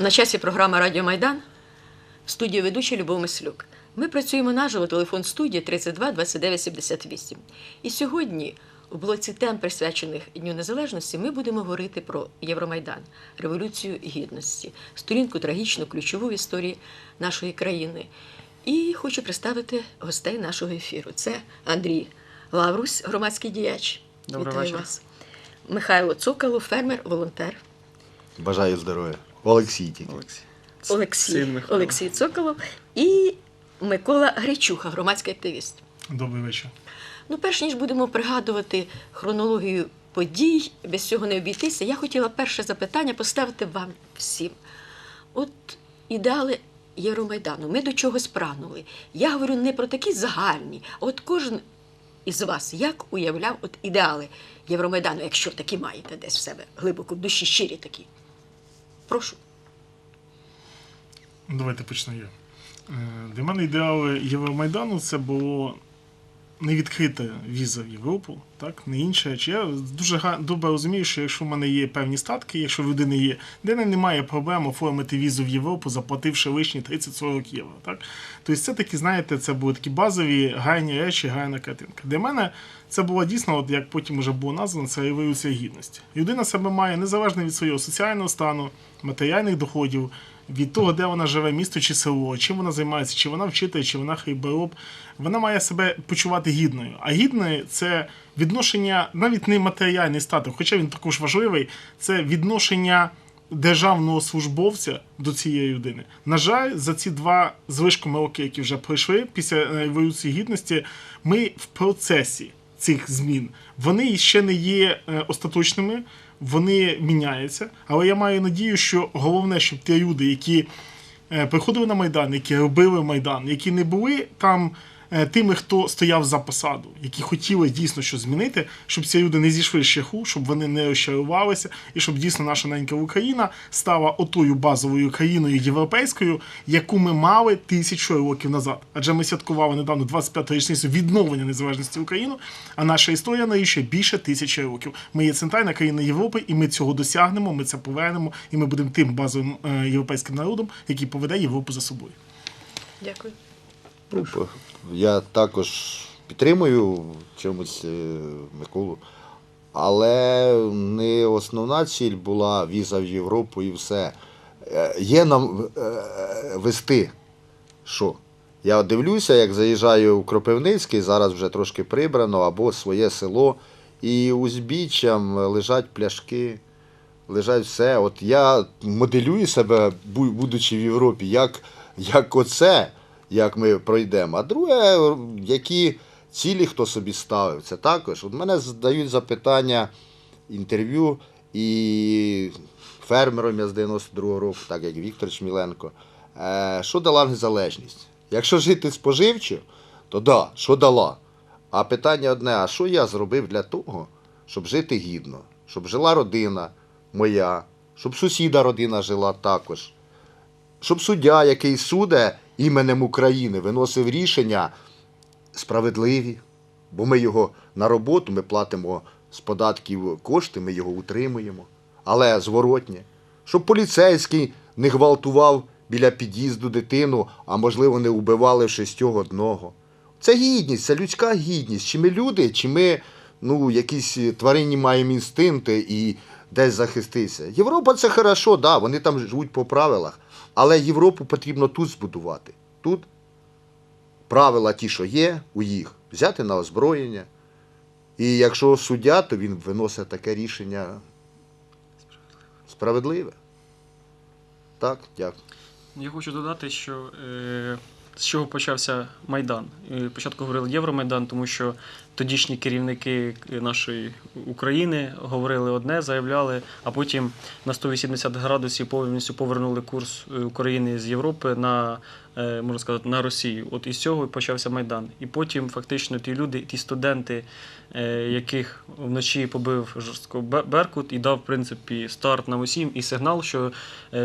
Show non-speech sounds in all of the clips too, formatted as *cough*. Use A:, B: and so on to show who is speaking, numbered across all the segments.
A: На часі програма Радіо Майдан в студії ведуча Любов Мислюк. Ми працюємо наживо, телефон студії 32 29 78. І сьогодні, у блоці тем, присвячених Дню Незалежності, ми будемо говорити про Євромайдан, Революцію Гідності, сторінку трагічну, ключову в історії нашої країни. І хочу представити гостей нашого ефіру. Це Андрій Лаврусь, громадський діяч.
B: Добрий
A: Вітаю
B: вечір.
A: вас. Михайло Цокало, фермер, волонтер.
C: Бажаю здоров'я. Олексій тільки.
B: Олексій.
A: Олексій,
B: Син Михайла.
A: Олексій Цоколов і Микола Гречуха, громадський активіст.
D: Добрий вечір.
A: Ну, перш ніж будемо пригадувати хронологію подій, без цього не обійтися, я хотіла перше запитання поставити вам всім. От ідеали Євромайдану, ми до чогось прагнули. Я говорю не про такі загальні, а от кожен із вас як уявляв от ідеали Євромайдану, якщо такі маєте десь в себе глибоко в душі, щирі такі. Прошу.
D: Ну, Давайте почну я. Е, Для мене ідеали Євромайдану це було не відкрита віза в Європу, так, не інша річ. Я дуже добре розумію, що якщо в мене є певні статки, якщо в людини є, де не- немає проблем оформити візу в Європу, заплативши лишні 30-40 євро. Так? Тобто це такі, знаєте, це були такі базові гарні речі, гарна картинка. Для мене це було дійсно, от як потім вже було названо, це революція гідності. Людина себе має незалежно від свого соціального стану, матеріальних доходів, від того, де вона живе, місто чи село, чим вона займається, чи вона вчитель, чи вона хлібороб, вона має себе почувати гідною. А гідною це відношення, навіть не матеріальний статок, хоча він також важливий, це відношення державного службовця до цієї людини. На жаль, за ці два з вишком роки, які вже пройшли після революції гідності, ми в процесі цих змін. Вони ще не є е, остаточними, вони міняються. Але я маю надію, що головне, щоб ті люди, які е, приходили на Майдан, які робили Майдан, які не були там тими, хто стояв за посаду, які хотіли дійсно щось змінити, щоб ці люди не зійшли з шляху, щоб вони не розчарувалися, і щоб дійсно наша ненька Україна стала отою базовою країною європейською, яку ми мали тисячу років назад. Адже ми святкували недавно 25-ту річницю відновлення незалежності України, а наша історія налічує більше тисячі років. Ми є центральна країна Європи, і ми цього досягнемо, ми це повернемо, і ми будемо тим базовим е, європейським народом, який поведе Європу за собою.
A: Дякую.
C: Ну, по- Я також підтримую чомусь е, Миколу. Але не основна ціль була віза в Європу і все. Е, Є нам е, вести. Що? Я дивлюся, як заїжджаю у Кропивницький, зараз вже трошки прибрано, або своє село, і узбіччям лежать пляшки, лежать все. От я моделюю себе, будучи в Європі, як, як оце, як ми пройдемо. А друге, які цілі хто собі ставив. Це також. От мене задають запитання, інтерв'ю і фермером я з 92-го року, так як Віктор Чміленко. Е, що дала незалежність? Якщо жити споживчо, то да, що дала. А питання одне: а що я зробив для того, щоб жити гідно, щоб жила родина моя, щоб сусіда родина жила також, щоб суддя, який суде іменем України, виносив рішення справедливі, бо ми його на роботу, ми платимо з податків кошти, ми його утримуємо, але зворотнє. Щоб поліцейський не гвалтував біля під'їзду дитину, а можливо не убивали в шістьох одного. Це гідність, це людська гідність. Чи ми люди, чи ми ну, якісь тваринні маємо інстинкти і десь захиститися. Європа це хорошо, да, вони там живуть по правилах, але Європу потрібно тут збудувати. Тут правила ті, що є, у їх, взяти на озброєння. І якщо суддя, то він виносить таке рішення справедливе. Так, дякую.
B: Я хочу додати, що е, з чого почався Майдан. Е, Спочатку говорили Євромайдан, тому що тодішні керівники нашої України говорили одне, заявляли, а потім на 180 градусів повністю повернули курс е, України з Європи на е, можна сказати, на Росію. От із цього почався Майдан. І потім фактично ті люди, ті студенти, е, яких вночі побив жорстко Беркут і дав, в принципі, старт нам усім і сигнал, що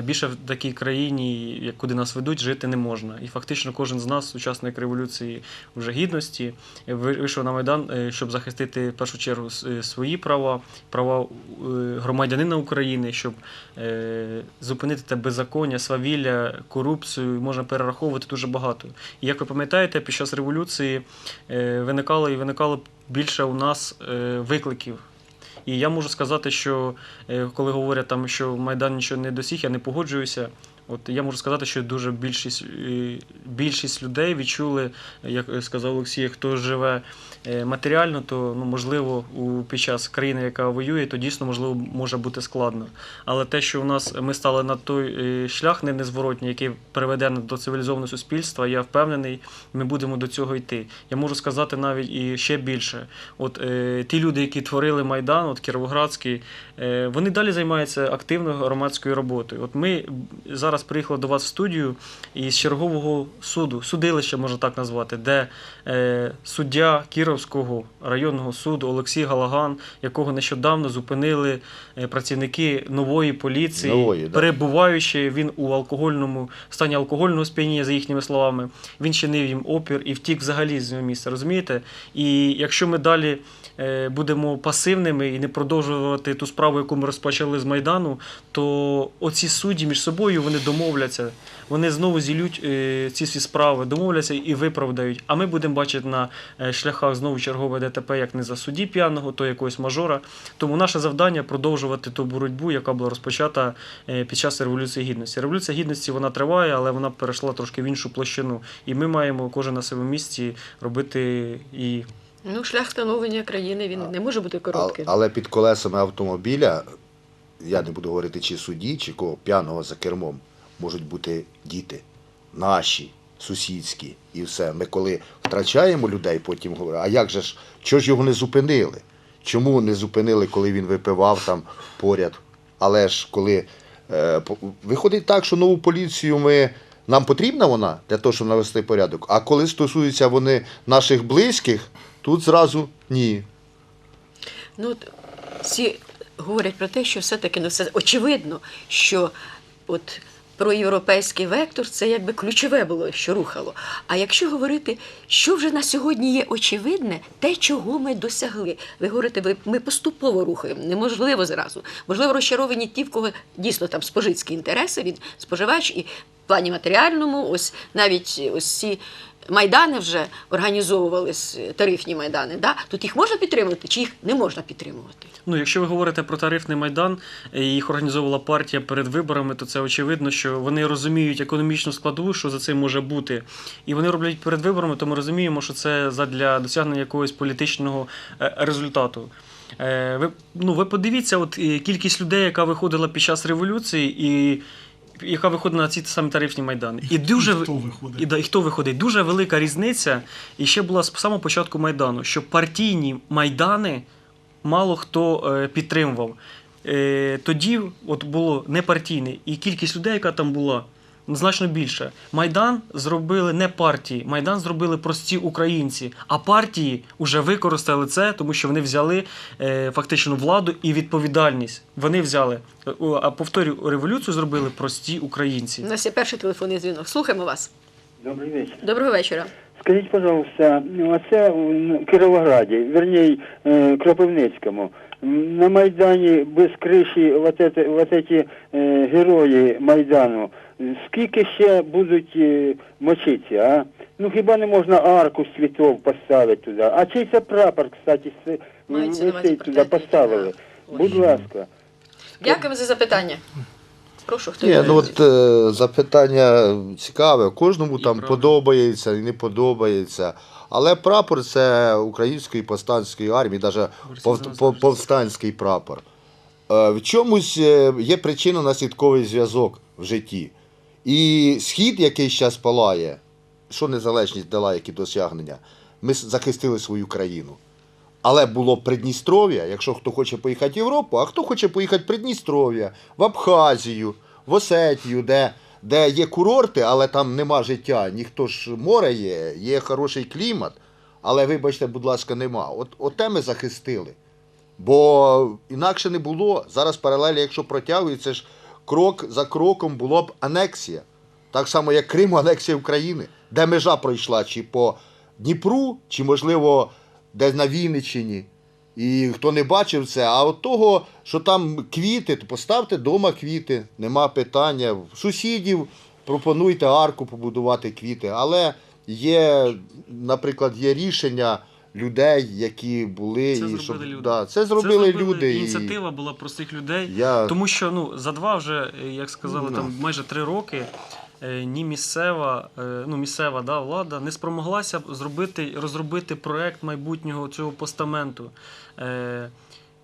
B: більше в такій країні, як куди нас ведуть, жити не можна. І фактично кожен з нас, учасник революції вже гідності, вийшов на Майдан, е, щоб захистити в першу чергу е, свої права, права е, громадянина України, щоб зупинити те беззаконня, свавілля, корупцію, можна перераховувати дуже багато. І як ви пам'ятаєте, під час революції виникало і виникало більше у нас викликів. І я можу сказати, що коли говорять там, що Майдан нічого не досіг, я не погоджуюся. От я можу сказати, що дуже більшість, е, більшість людей відчули, як сказав Олексій, хто живе е, матеріально, то ну, можливо у, під час країни, яка воює, то дійсно можливо може бути складно. Але те, що у нас ми стали на той е, шлях не незворотній, який приведе до цивілізованого суспільства, я впевнений, ми будемо до цього йти. Я можу сказати навіть і ще більше. От ті люди, які творили Майдан, от Кіровоградський, вони далі займаються активною громадською роботою. От ми зараз приїхали до вас в студію із чергового суду, судилища можна так назвати, де е, суддя Кіровського районного суду Олексій Галаган, якого нещодавно зупинили е, працівники нової поліції,
C: Нової, да.
B: перебуваючи він у алкогольному стані алкогольного сп'яніння, за їхніми словами, він чинив їм опір і втік взагалі з місця. Розумієте? І якщо ми далі будемо пасивними і не продовжувати ту справу, яку ми розпочали з Майдану, то оці судді між собою вони домовляться. Вони знову зілють е, ці всі справи, домовляться і виправдають. А ми будемо бачити на е, шляхах знову чергове ДТП, як не за судді п'яного, то якогось мажора. Тому наше завдання продовжувати ту боротьбу, яка була розпочата е, під час революції гідності. Революція гідності вона триває, але вона перейшла трошки в іншу площину. І ми маємо кожен на своєму місці робити і
A: Ну, шлях становлення країни він не може бути коротким.
C: Але під колесами автомобіля, я не буду говорити, чи судді, чи кого п'яного за кермом, можуть бути діти, наші, сусідські і все. Ми коли втрачаємо людей, потім говоримо, а як же ж, чого ж його не зупинили? Чому не зупинили, коли він випивав там поряд? Але ж коли е, виходить так, що нову поліцію ми. Нам потрібна вона для того, щоб навести порядок. А коли стосуються вони наших близьких, тут зразу ні.
A: Ну, всі говорять про те, що все-таки ну, все очевидно, що от проєвропейський вектор це якби ключове було, що рухало. А якщо говорити, що вже на сьогодні є очевидне, те, чого ми досягли. Ви говорите, ви, ми поступово рухаємо, неможливо зразу. Можливо, розчаровані ті, в кого дійсно там спожитські інтереси, він споживач і плані матеріальному, ось навіть ось ці майдани вже організовувались, тарифні майдани. Да? Тут їх можна підтримувати чи їх не можна підтримувати?
B: Ну, якщо ви говорите про тарифний майдан, е, їх організовувала партія перед виборами, то це очевидно, що вони розуміють економічну складову, що за цим може бути. І вони роблять перед виборами, то ми розуміємо, що це задля досягнення якогось політичного е, результату. Е, Ви, ну, ви подивіться, от е, кількість людей, яка виходила під час революції, і яка виходить на ці самі тарифні майдани. І дуже
D: І хто виходить?
B: і, да, і хто виходить? Дуже велика різниця. І ще була з самого початку Майдану, що партійні майдани мало хто е, підтримував. Е, тоді от було непартійне, і кількість людей, яка там була, значно більше. Майдан зробили не партії, Майдан зробили прості українці. А партії вже використали це, тому що вони взяли е, фактично владу і відповідальність. Вони взяли. Е, А повторюю, революцію зробили прості українці.
A: У нас є перший телефонний дзвінок. Слухаємо вас.
E: Добрий вечір.
A: Доброго вечора.
E: Скажіть, пожалуйста, оце в Кіровограді, вернее, Кропивницькому, на Майдані без криші вот, это, вот эти е, герої Майдану, скільки ще будуть е, мочитися, а? Ну хіба не можна арку з цвітов поставити туди? А чий це прапор, кстати, висить туди поставили?
A: Ой.
E: Будь ласка.
A: Дякуємо за запитання. Прошу, хто
C: Ні, ну от е, запитання цікаве. Кожному
B: І
C: там
B: правильно.
C: подобається і не подобається. Але прапор це української повстанської армії, навіть пов, пов- повстанський прапор. Е, в чомусь е, є причинно-наслідковий зв'язок в житті. І схід, який зараз палає, що незалежність дала, які досягнення, ми захистили свою країну. Але було Придністров'я, якщо хто хоче поїхати в Європу, а хто хоче поїхати в Придністров'я, в Абхазію, в Осетію, де де є курорти, але там нема життя, ніхто ж море є, є хороший клімат, але вибачте, будь ласка, нема. От, от те ми захистили. Бо інакше не було. Зараз паралелі, якщо протягується ж крок за кроком, було б анексія. Так само, як Крим, анексія України. Де межа пройшла, чи по Дніпру, чи, можливо, десь на Вінниччині. І хто не бачив це, а от того, що там квіти, то поставте вдома квіти, нема питання. Сусідів пропонуйте арку побудувати квіти. Але є, наприклад, є рішення людей, які були.
B: Це
C: і
B: зробили
C: щоб,
B: люди.
C: Да, це зробили
B: Це
C: люди. і
B: Ініціатива була простих людей.
C: Я...
B: Тому що ну, за два вже, е, як сказали,
C: Ну.
B: там майже три роки е, ні місцева, е, ну, місцева да, влада не спромоглася зробити, розробити проект майбутнього цього постаменту.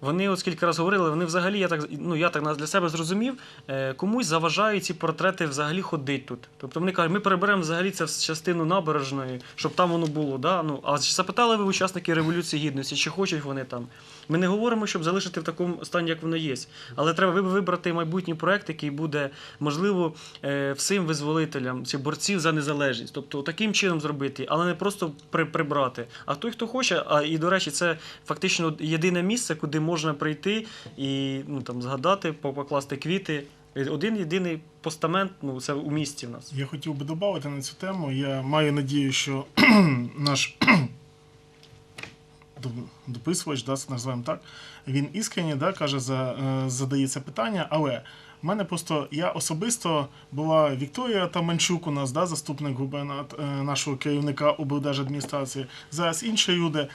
B: Вони, от скільки раз говорили, вони взагалі, я так, ну, я так для себе зрозумів, е, комусь заважають ці портрети взагалі ходити тут. Тобто вони кажуть, ми переберемо взагалі це в частину набережної, щоб там воно було. Да? Ну, а запитали ви учасники Революції Гідності, чи хочуть вони там? Ми не говоримо, щоб залишити в такому стані, як воно є. Але треба вибрати майбутній проект, який буде, можливо, е, всім визволителям чи борців за незалежність. Тобто таким чином зробити, але не просто при, прибрати. А той, хто хоче, а і до речі, це фактично єдине місце, куди можна прийти і ну, там, згадати, покласти квіти. Один єдиний постамент, ну це у місті в нас.
D: Я хотів би додати на цю тему. Я маю надію, що *clears throat* наш дописувач, да, називаємо так, він іскренні да, каже, за, е, задає це питання, але в мене просто я особисто була Вікторія Таманчук у нас, да, заступник губернат е, нашого керівника облдержадміністрації, зараз інші люди.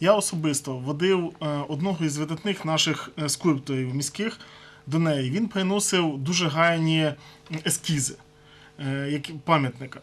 D: Я особисто водив е, одного із видатних наших скульпторів міських до неї. Він приносив дуже гарні ескізи як пам'ятника.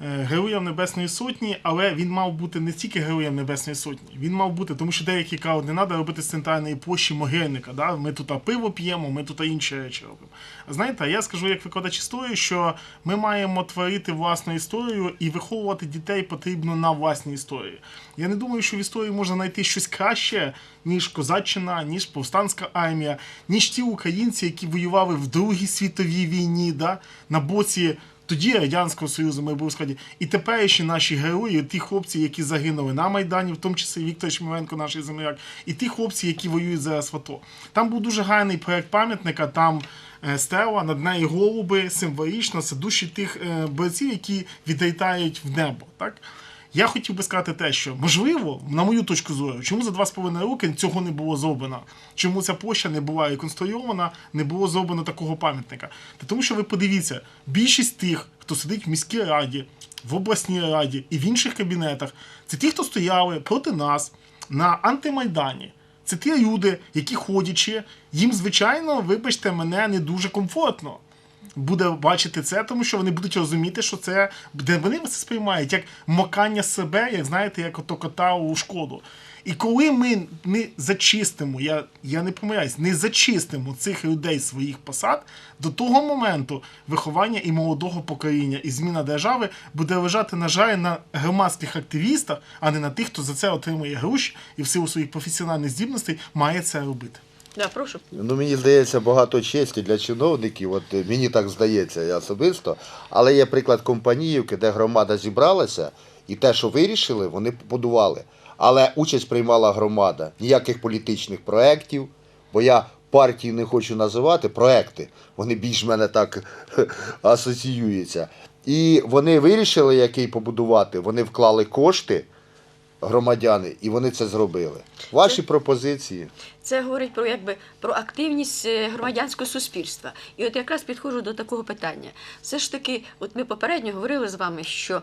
D: Е, Героям Небесної Сотні, але він мав бути не тільки Героям Небесної Сотні, він мав бути, тому що деякі кажуть, не треба робити з центральної площі могильника. Да? Ми тут пиво п'ємо, ми тут інші речі робимо. Знаєте, я скажу як викладач історії, що ми маємо творити власну історію і виховувати дітей потрібно на власній історії. Я не думаю, що в історії можна знайти щось краще, ніж козаччина, ніж повстанська армія, ніж ті українці, які воювали в Другій світовій війні, да? на боці тоді Радянського Союзу ми були в складі. І теперішні наші герої, ті хлопці, які загинули на Майдані, в тому числі Віктор Шмиленко, наш земляк, і ті хлопці, які воюють зараз в АТО. Там був дуже гарний проект пам'ятника, там е, стела, над нею голуби, символічно, це душі тих е, бойців, які відлітають в небо. Так? Я хотів би сказати те, що можливо, на мою точку зору, чому за два з половиною роки цього не було зроблено? Чому ця площа не була реконструйована, не було зроблено такого пам'ятника? Та тому що ви подивіться, більшість тих, хто сидить в міській раді, в обласній раді і в інших кабінетах, це ті, хто стояли проти нас на антимайдані. Це ті люди, які ходячи, їм, звичайно, вибачте, мене не дуже комфортно буде бачити це, тому що вони будуть розуміти, що це де вони це сприймають як макання себе, як знаєте, як ото кота у шкоду. І коли ми не зачистимо, я, я не помиляюсь, не зачистимо цих людей своїх посад, до того моменту виховання і молодого покоління і зміна держави буде лежати, на жаль, на громадських активістах, а не на тих, хто за це отримує гроші і в силу своїх професіональних здібностей має це робити.
A: Да, прошу.
C: Ну, мені здається, багато честі для чиновників, от е, мені так здається, я особисто. Але є приклад Компаніївки, де громада зібралася, і те, що вирішили, вони побудували. Але участь приймала громада. Ніяких політичних проєктів, бо я партії не хочу називати, проекти. Вони більш мене так асоціюються. І вони вирішили, який побудувати, вони вклали кошти, громадяни, і вони це зробили. Ваші пропозиції.
A: Це говорить про якби про активність е, громадянського суспільства. І от якраз підходжу до такого питання. Все ж таки, от ми попередньо говорили з вами, що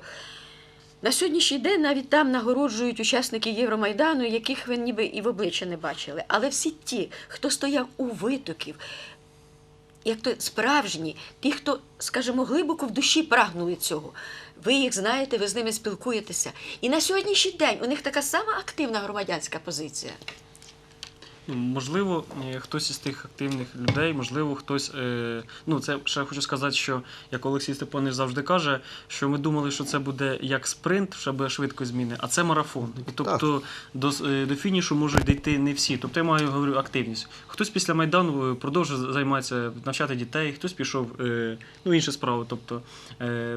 A: на сьогоднішній день навіть там нагороджують учасники Євромайдану, яких ви ніби і в обличчя не бачили. Але всі ті, хто стояв у витоків, як то справжні, ті, хто, скажімо, глибоко в душі прагнули цього. Ви їх знаєте, ви з ними спілкуєтеся. І на сьогоднішній день у них така сама активна громадянська позиція.
B: Можливо, е, хтось із тих активних людей, можливо, хтось. Е, ну, це ще хочу сказати, що як Олексій Степанович завжди каже, що ми думали, що це буде як спринт, що буде швидко зміни, а це марафон. І тобто до, е, до фінішу можуть дійти не всі. Тобто я маю говорю активність. Хтось після Майдану продовжує займатися, навчати дітей, хтось пішов ну, інші справи. Тобто,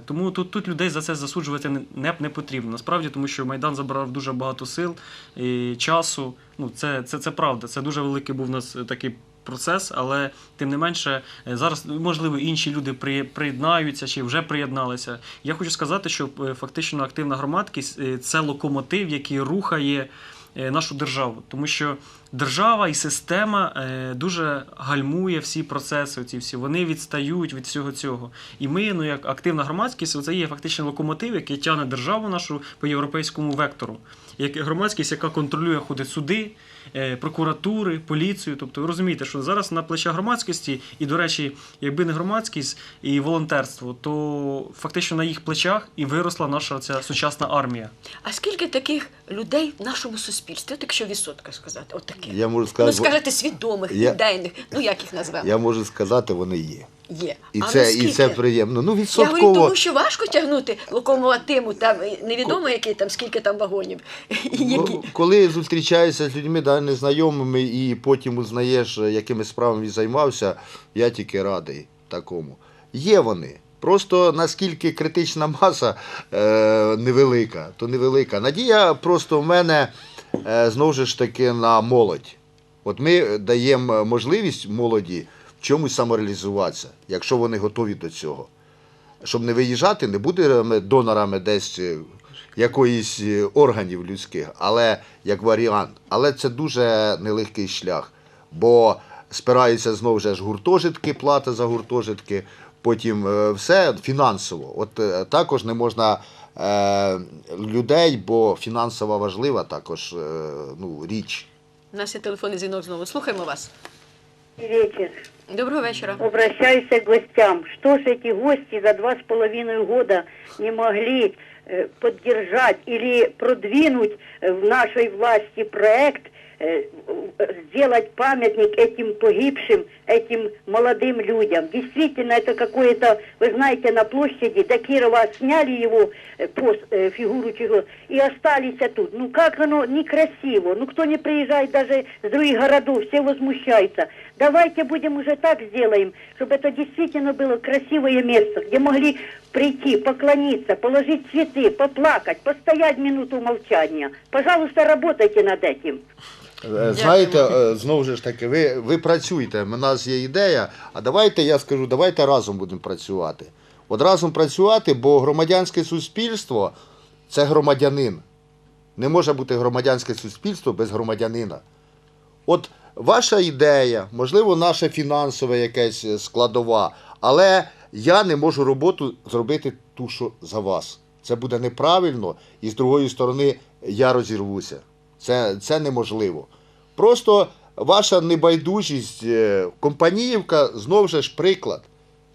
B: тому тут, тут людей за це засуджувати не, не, не потрібно. Насправді, тому що Майдан забрав дуже багато сил і часу. Ну, це, це, це правда. Це дуже великий був у нас е, такий процес, але тим не менше, е, зараз можливо інші люди при- приєднаються чи вже приєдналися. Я хочу сказати, що е, фактично активна громадськість е, це локомотив, який рухає нашу державу, тому що держава і система е, дуже гальмує всі процеси. Ці всі вони відстають від всього цього. І ми, ну як активна громадськість, це є фактично локомотив, який тягне державу нашу по європейському вектору. Як громадськість, яка контролює ходи суди, е, прокуратури, поліцію. Тобто ви розумієте, що зараз на плечах громадськості, і, до речі, якби не громадськість і волонтерство, то фактично на їх плечах і виросла наша ця сучасна армія.
A: А скільки таких людей в нашому суспільстві? От якщо відсотка сказати, от таких.
C: Я можу
A: Ну,
C: сказати,
A: скажете, свідомих,
C: Я-
A: ідейних, ну як їх назвемо?
C: я можу сказати, вони є.
A: Є.
C: І
A: а
C: це, і це приємно. Ну,
A: Я говорю, тому що важко тягнути локомотиву, там невідомо, який там, скільки там вагонів. *laughs*
C: Ну, коли зустрічаєшся з людьми да, незнайомими і потім узнаєш, якими справами він займався, я тільки радий такому. Є вони. Просто наскільки критична маса е, невелика, то невелика. Надія просто в мене е, знову ж таки на молодь. От ми даємо можливість молоді в чомусь самореалізуватися, якщо вони готові до цього. Щоб не виїжджати, не бути донорами десь е, якоїсь е, органів людських, але як варіант. Але це дуже нелегкий шлях, бо спираються знову ж гуртожитки, плата за гуртожитки, потім е, все фінансово. От також не можна е, людей, бо фінансово важлива також е, ну, річ.
A: У нас є телефонний дзвінок знову. Слухаємо вас.
F: вечер.
A: Доброго вечора.
F: Обращаюсь к гостям. Что ж эти гости за два с половиной года не могли э, поддержать или продвинуть э, в нашей власти проект э, э, сделать памятник этим погибшим, этим молодым людям. Действительно, это какое-то, вы знаете, на площади до Кирова сняли его э, пост, э, фигуру чего и остались тут. Ну как оно некрасиво. Ну кто не приезжает даже с других городов, все возмущаются. Давайте будем уже так сделаем, чтобы это действительно было красивое место, где могли прийти, поклониться, положить цветы, поплакать, постоять минуту молчания. Пожалуйста, работайте над этим.
C: Е, Знаєте, е, знову ж таки, ви, ви працюєте, у нас є ідея, а давайте я скажу, давайте разом будемо працювати. От разом працювати, бо громадянське суспільство це громадянин. Не може бути громадянське суспільство без громадянина. От ваша ідея, можливо, наша фінансова якась е, складова, але я не можу роботу зробити ту, що за вас. Це буде неправильно, і з другої сторони я розірвуся. Це, це неможливо. Просто ваша небайдужість, е, Компаніївка, знову ж приклад.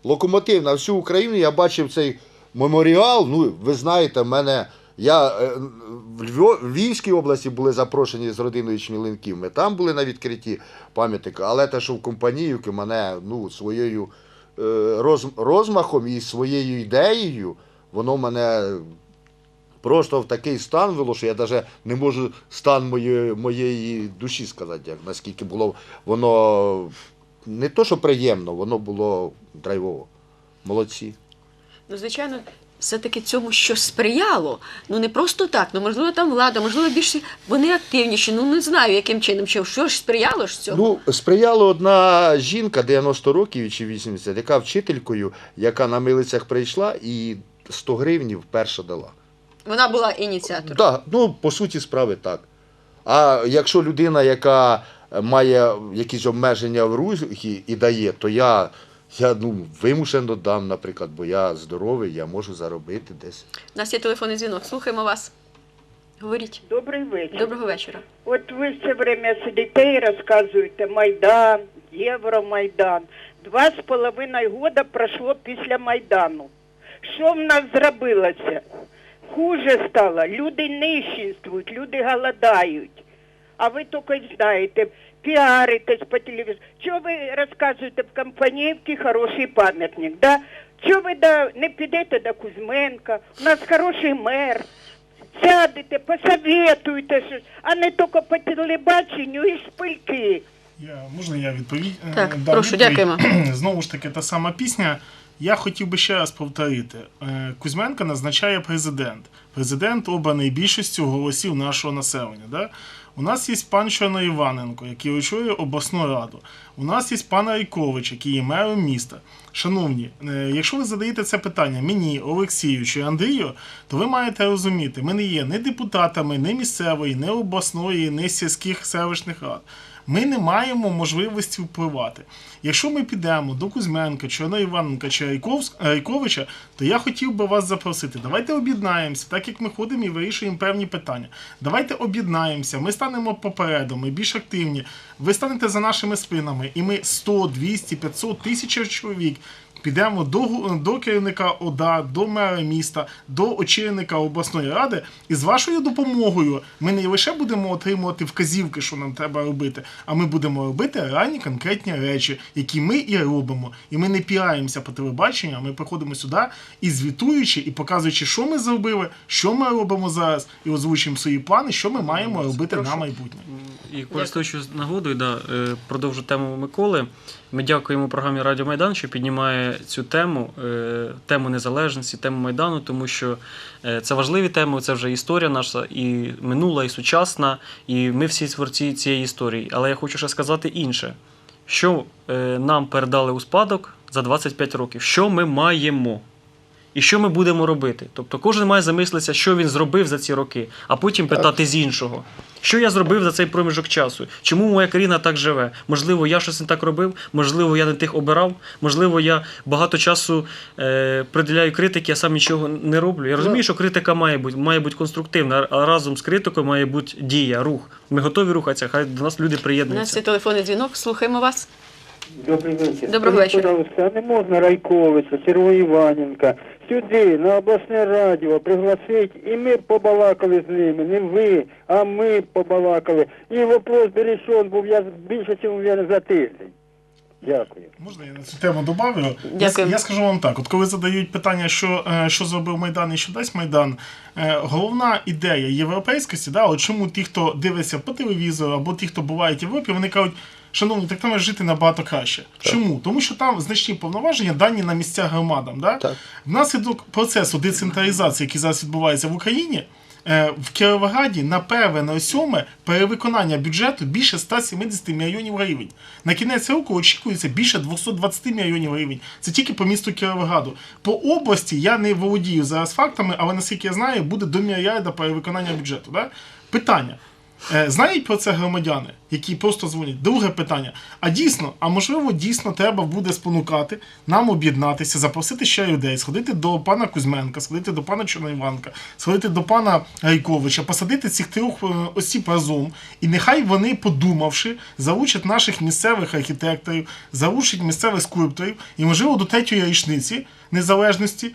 C: Локомотив на всю Україну. Я бачив цей меморіал. Ну, ви знаєте, в мене. Я е, в Львівській області були запрошені з родиною Чмілинків. Ми там були на відкритті пам'ятника, але те, що в Компаніївці мене ну, своєю е, роз, розмахом і своєю ідеєю, воно мене просто в такий стан вело, що я навіть не можу стан моєї, моєї душі сказати, як, наскільки було воно не то, що приємно, воно було драйвово. Молодці.
A: Ну, звичайно, все-таки цьому щось сприяло. Ну не просто так. Ну можливо, там влада, можливо, більше вони активніші. Ну не знаю, яким чином, що, що ж сприяло ж цьому.
C: Ну, сприяла одна жінка 90 років чи 80, яка вчителькою, яка на милицях прийшла і 100 гривнів перша дала.
A: Вона була ініціатором.
C: Так, ну, по суті справи так. А якщо людина, яка має якісь обмеження в рухі і дає, то я, я ну, вимушено дам, наприклад, бо я здоровий, я можу заробити десь.
A: У нас є телефонний дзвінок. Слухаємо вас. Говоріть.
G: Добрий вечір.
A: Доброго вечора.
G: От ви все время сидите і розказуєте Майдан, Євромайдан. Два з половиною года пройшло після Майдану. Що в нас зробилося? Хуже стало. Люди нищенствують, люди голодають. А ви тільки знаєте, піаритесь по телевізору. Чого ви розказуєте в Компаніївці хороший пам'ятник, да? Чого ви да, не підете до Кузьменка? У нас хороший мер. Сядете, посоветуйте щось, а не тільки по телебаченню і шпильки.
D: Я, можна я відповідь? Е,
A: Так,
D: дам
A: прошу,
D: відповідь?
A: дякуємо. *clears throat*
D: Знову ж таки, та сама пісня. Я хотів би ще раз повторити: Е, Кузьменка назначає президент. Президент обраний більшістю голосів нашого населення. Да? У нас є пан Шано Іваненко, який очолює обласну раду. У нас є пан Айкович, який є мером міста. Шановні, е, якщо ви задаєте це питання мені, Олексію чи Андрію, то ви маєте розуміти, ми не є ні депутатами, ні місцевої, ні обласної, ні сільських селищних рад. Ми не маємо можливості впливати. Якщо ми підемо до Кузьменка, Чорна Іваненка чи Айковича, то я хотів би вас запросити. Давайте об'єднаємося, так як ми ходимо і вирішуємо певні питання. Давайте об'єднаємося, ми станемо попереду, ми більш активні. Ви станете за нашими спинами, і ми 100, 200, 500 тисяч чоловік підемо до, до керівника ОДА, до мера міста, до очільника обласної ради. І з вашою допомогою ми не лише будемо отримувати вказівки, що нам треба робити, а ми будемо робити реальні конкретні речі, які ми і робимо. І ми не піаємося по телебаченню, а ми приходимо сюди і звітуючи, і показуючи, що ми зробили, що ми робимо зараз, і озвучуємо свої плани, що ми маємо робити на майбутнє.
B: І користуючись нагодою, да, е, продовжу тему Миколи. Ми дякуємо програмі Радіо Майдан, що піднімає цю тему, е, тему незалежності, тему Майдану, тому що е, це важливі теми, це вже історія наша, і минула, і сучасна, і ми всі творці цієї історії. Але я хочу ще сказати інше: що е, нам передали у спадок за 25 років, що ми маємо. І що ми будемо робити? Тобто кожен має замислитися, що він зробив за ці роки, а потім питати з іншого. Що я зробив за цей проміжок часу? Чому моя країна так живе? Можливо, я щось не так робив, можливо, я не тих обирав, можливо, я багато часу е, приділяю критики, а сам нічого не роблю. Я розумію, що критика має бути, має бути конструктивна, а разом з критикою має бути дія, рух. Ми готові рухатися, хай до нас люди
A: У нас
B: приєднуються.
A: є телефонний дзвінок. Слухаємо вас.
E: Добрий вечір.
A: Доброго вечора.
E: пожалуйста, а не можна Райковича, Сергія Іваненка сюди, на обласне радіо, пригласити, і ми побалакали з ними, не ви, а ми побалакали. І вопрос би рішен був я більше, ніж уверен, за тиждень. Дякую.
D: Можна я на цю тему добавлю? Я,
A: Дякую.
D: я скажу вам так: от коли задають питання, що, е, що зробив Майдан і що дасть Майдан, е, головна ідея європейськості, да, от чому ті, хто дивиться по телевізору, або ті, хто бувають в Європі, вони кажуть. Шановні, так там жити набагато краще. Чому? Тому що там значні повноваження дані на місця громадам. Да?
C: Так.
D: Внаслідок процесу децентралізації, який зараз відбувається в Україні, е, в Кіровограді на перве на сьоме перевиконання бюджету більше 170 мільйонів гривень. На кінець року очікується більше 220 мільйонів гривень. Це тільки по місту Кіровограду. По області я не володію зараз фактами, але наскільки я знаю, буде до мільярда перевиконання бюджету. Да? Питання. Е, Знають про це громадяни, які просто дзвонять. Друге питання. А дійсно, а можливо, дійсно треба буде спонукати нам об'єднатися, запросити ще людей, сходити до пана Кузьменка, сходити до пана Чорноіванка, сходити до пана Гайковича, посадити цих трьох е, осіб разом, і нехай вони, подумавши, залучать наших місцевих архітекторів, залучать місцевих скульпторів, і можливо до третьої річниці незалежності.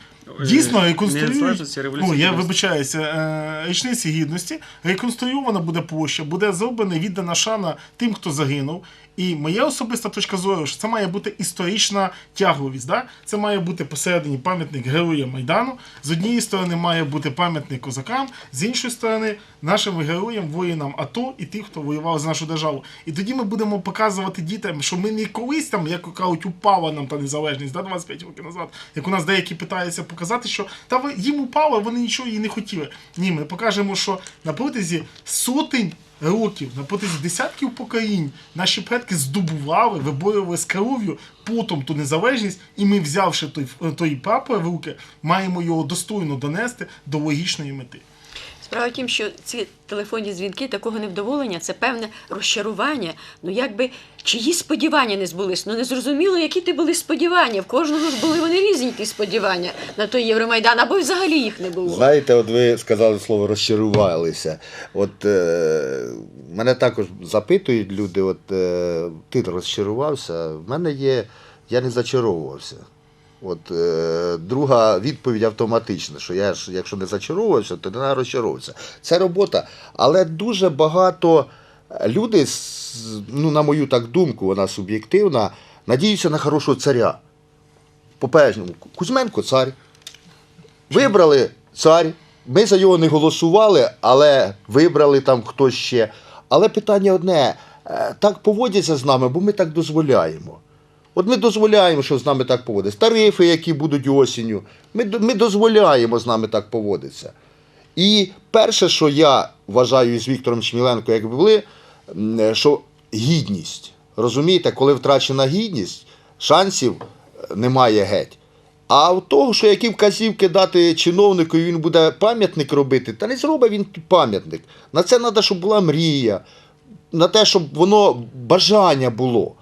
D: Дійсно,
B: Е,
D: реконструюють.
B: Незалежності,
D: я вибачаюся, е, річниці гідності, реконструйована буде площа, буде зроблена віддана шана тим, хто загинув. І моя особиста точка зору, що це має бути історична тягловість. Да? Це має бути посередині пам'ятник героям Майдану. З однієї сторони має бути пам'ятник козакам, з іншої сторони нашим героям, воїнам АТО і тим, хто воював за нашу державу. І тоді ми будемо показувати дітям, що ми не колись там, як кажуть, упала нам та незалежність да, 25 років назад. Як у нас деякі питаються показати, що та ви їм упало, вони нічого і не хотіли. Ні, ми покажемо, що на протязі сотень років, на протязі десятків поколінь наші предки здобували, виборювали з кров'ю потом ту незалежність, і ми, взявши той, той прапор в руки, маємо його достойно донести до логічної мети.
A: Справа в тім, що ці телефонні дзвінки такого невдоволення це певне розчарування. Ну якби чиї сподівання не збулись? Ну не зрозуміло, які ти були сподівання. В кожного ж були вони різні ті сподівання на той Євромайдан, або взагалі їх не було.
C: Знаєте, от ви сказали слово розчарувалися. От е, мене також запитують люди, от е, ти розчарувався. В мене є, я не зачаровувався. От е, друга відповідь автоматична, що я ж, якщо не зачаровувався, то не розчаровувався. Це робота, але дуже багато люди, ну, на мою так думку, вона суб'єктивна, надіються на хорошого царя. По-першому, Кузьменко цар. Вибрали цар. Ми за його не голосували, але вибрали там хтось ще. Але питання одне: е, так поводяться з нами, бо ми так дозволяємо. От ми дозволяємо, що з нами так поводиться. Тарифи, які будуть осінню, ми, ми дозволяємо з нами так поводитися. І перше, що я вважаю з Віктором Чміленко, як були, е, що гідність. Розумієте, коли втрачена гідність, шансів е, немає геть. А в того, що які вказівки дати чиновнику, і він буде пам'ятник робити, та не зробить він пам'ятник. На це треба, щоб була мрія, на те, щоб воно бажання було.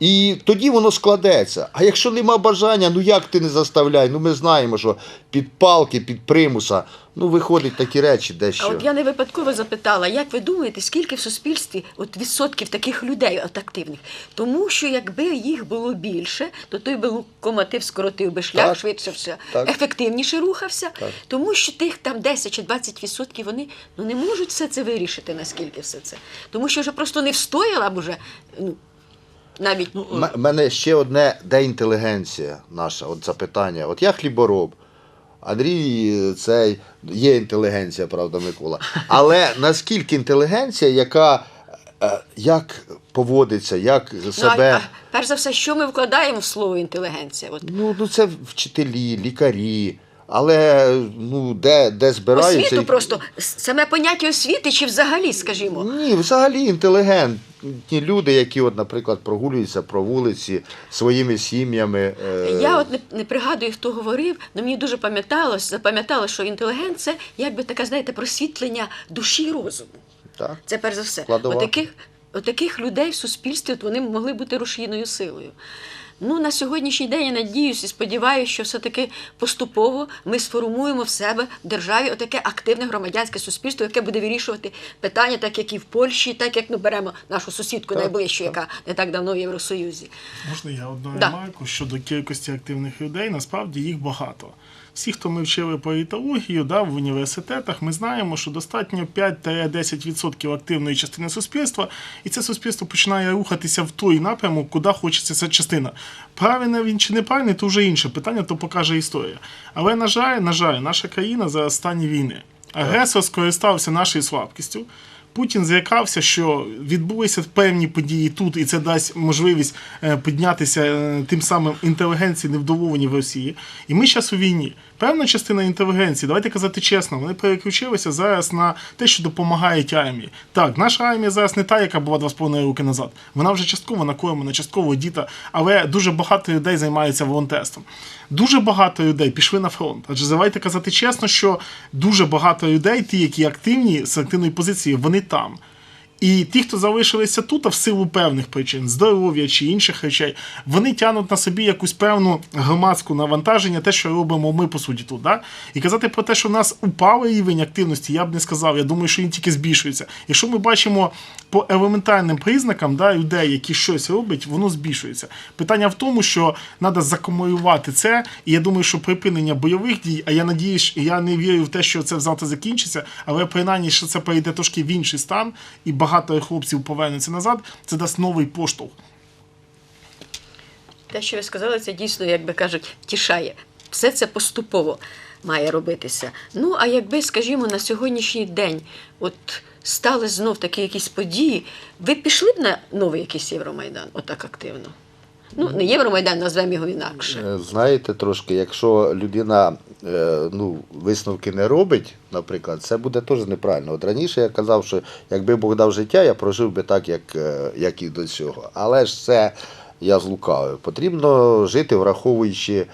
C: І тоді воно складеться. А якщо нема бажання, ну як ти не заставляй? Ну ми знаємо, що під палки, під примуса, ну виходять такі речі дещо.
A: А от я не випадково запитала, як ви думаєте, скільки в суспільстві от відсотків таких людей от активних? Тому що якби їх було більше, то той би локомотив скоротив би шлях,
C: Так.
A: швидше все,
C: Так.
A: ефективніше рухався.
C: Так.
A: Тому що тих там 10 чи 20 відсотків вони ну, не можуть все це вирішити, наскільки все це. Тому що вже просто не встояла б уже ну, навіть
B: Ну,
C: У мене ще одне, де інтелігенція наша, от запитання. От я хлібороб, Андрій, це є інтелігенція, правда, Микола. Але *laughs* наскільки інтелігенція, яка е, як поводиться, як
A: Ну, а,
C: себе.
A: а, перш за все, що ми вкладаємо в слово інтелігенція? От
C: Ну, ну це вчителі, лікарі. Але ну, де, де збираються.
A: освіту просто саме поняття освіти чи взагалі, скажімо.
C: Ні, взагалі інтелігентні люди, які, от, наприклад, прогулюються по вулиці своїми сім'ями. е,
A: Я от не, не пригадую, хто говорив, але мені дуже пам'яталось, запам'яталось, що інтелігент це якби таке, знаєте, просвітлення душі і розуму.
C: так.
A: Це перш за все.
C: Складова.
A: Отаких, отаких людей в суспільстві от вони могли бути рушійною силою. Ну, на сьогоднішній день я надіюся і сподіваюся, що все-таки поступово ми сформуємо в себе в державі отаке активне громадянське суспільство, яке буде вирішувати питання, так як і в Польщі, так як ну, беремо нашу сусідку
C: Так,
A: найближчу,
C: так.
A: яка не так давно в Євросоюзі.
D: Можна я одну
A: Да.
D: ремарку щодо кількості активних людей, насправді їх багато. Всі, хто ми вчили політологію да, в університетах, ми знаємо, що достатньо 5-10% активної частини суспільства, і це суспільство починає рухатися в той напрямок, куди хочеться ця частина. Правильно він чи неправильний, то вже інше питання, то покаже історія. Але, на жаль, на жаль, наша країна зараз в стані війни. Агресор скористався нашою слабкістю. Путін злякався, що відбулися певні події тут, і це дасть можливість е, піднятися е, тим самим інтелігенції невдоволені в Росії. І ми зараз у війні. Певна частина інтелігенції, давайте казати чесно, вони переключилися зараз на те, що допомагають армії. Так, наша армія зараз не та, яка була 2,5 роки назад. Вона вже частково накормлена, частково діта, але дуже багато людей займаються волонтерством. Дуже багато людей пішли на фронт. Адже давайте казати чесно, що дуже багато людей, ті, які активні з активної позиції, вони там. І ті, хто залишилися тут, а в силу певних причин, здоров'я чи інших речей, вони тянуть на собі якусь певну громадську навантаження, те, що робимо ми по суті тут. Да? І казати про те, що в нас упав рівень активності, я б не сказав. Я думаю, що він тільки збільшується. Якщо ми бачимо по елементарним признакам да, людей, які щось роблять, воно збільшується. Питання в тому, що треба закумулювати це, і я думаю, що припинення бойових дій, а я надіюсь, я не вірю в те, що це завтра закінчиться, але принаймні, що це перейде трошки в інший стан, і багато хлопців повернеться назад, це дасть новий поштовх.
A: Те, що ви сказали, це дійсно, як би кажуть, втішає. Все це поступово має робитися. Ну, а якби, скажімо, на сьогоднішній день от стали знов такі якісь події, ви пішли б на новий якийсь Євромайдан, отак активно? Ну, не Євромайдан, назвемо його інакше.
C: Е, Знаєте, трошки, якщо людина е, ну, висновки не робить, наприклад, це буде теж неправильно. От раніше я казав, що якби Бог дав життя, я прожив би так, як, е, як і до цього. Але ж це я злукавив. Потрібно жити, враховуючи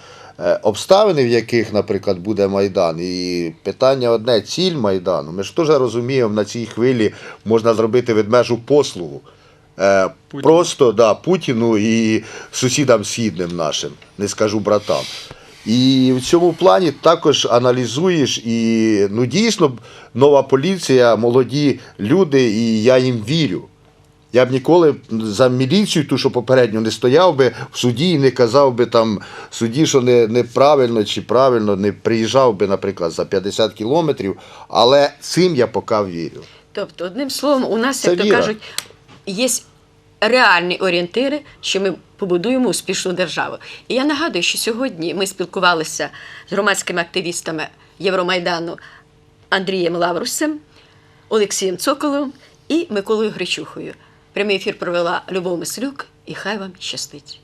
C: обставини, в яких, наприклад, буде Майдан. І питання одне: ціль Майдану. Ми ж теж розуміємо, на цій хвилі можна зробити ведмежу послугу. Е,
B: Путіну.
C: Просто да, Путіну і сусідам східним нашим, не скажу братам. І в цьому плані також аналізуєш, і ну дійсно нова поліція, молоді люди, і я їм вірю. Я б ніколи за міліцію, ту, що попередньо не стояв би в суді і не казав би там судді, що не, неправильно чи правильно, не приїжджав би, наприклад, за 50 кілометрів. Але цим я поки вірю.
A: Тобто, одним словом, у нас,
C: Це
A: як то
C: віра.
A: кажуть, є реальні орієнтири, що ми побудуємо успішну державу. І я нагадую, що сьогодні ми спілкувалися з громадськими активістами Євромайдану Андрієм Лаврусем, Олексієм Цоколовим і Миколою Гречухою. Прямий ефір провела Любов Мислюк, і хай вам щастить.